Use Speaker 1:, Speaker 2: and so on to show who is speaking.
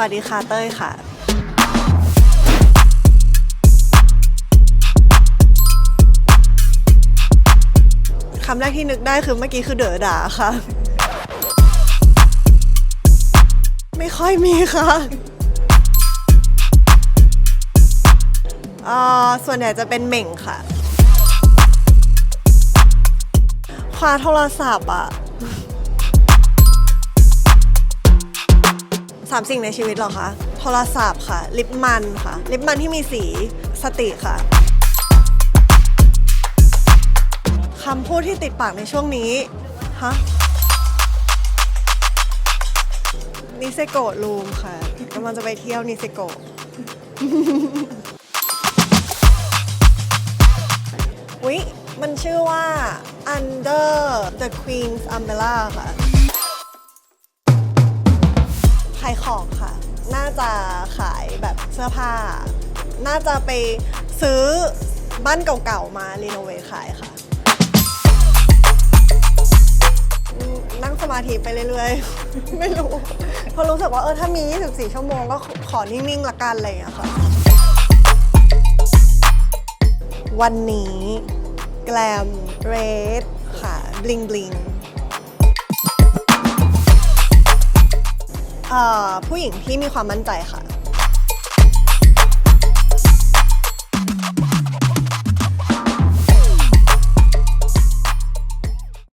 Speaker 1: วัสดีค่ะเต้ยค่ะ คำแรกที่นึกได้คือเมื่อกี้คือเด๋อด่าค่ะ ไม่ค่อยมีค่ะอ่อส่วนใหญ่จะเป็นเหม่งค่ะ คว้าโทรศัพท์อะ สามสิ่งในชีวิตหรอคะ โทรศัพท์ค่ะ ลิปมันค่ะ ลิปมันที่มีสีสติค่ะคำพูดที่ติดปากในช่วงนี้ฮะนิเซโกะรูมค่ะกำลังจะไปเที่ยวนิเซโกะอุ๊ย มันชื่อว่า Under the Queen's Umbrella ค่ะายของค่ะ น่าจะขายแบบเสื้อผ้า น่าจะไปซื้อบ้านเก่าๆมารีโนเวทขายค่ะ นั่งสมาธิไปเรื่อยๆ ไม่รู้เพราะรู้สึกว่าเออถ้ามี 24 ชั่วโมงก็ขอนิ่งๆละกันอะไรอย่างเงี้ยค่ะ วันนี้แกลมเรดค่ะบลิงบลิง เอ่อผู้หญิงที่มีความมั่นใจค่ะ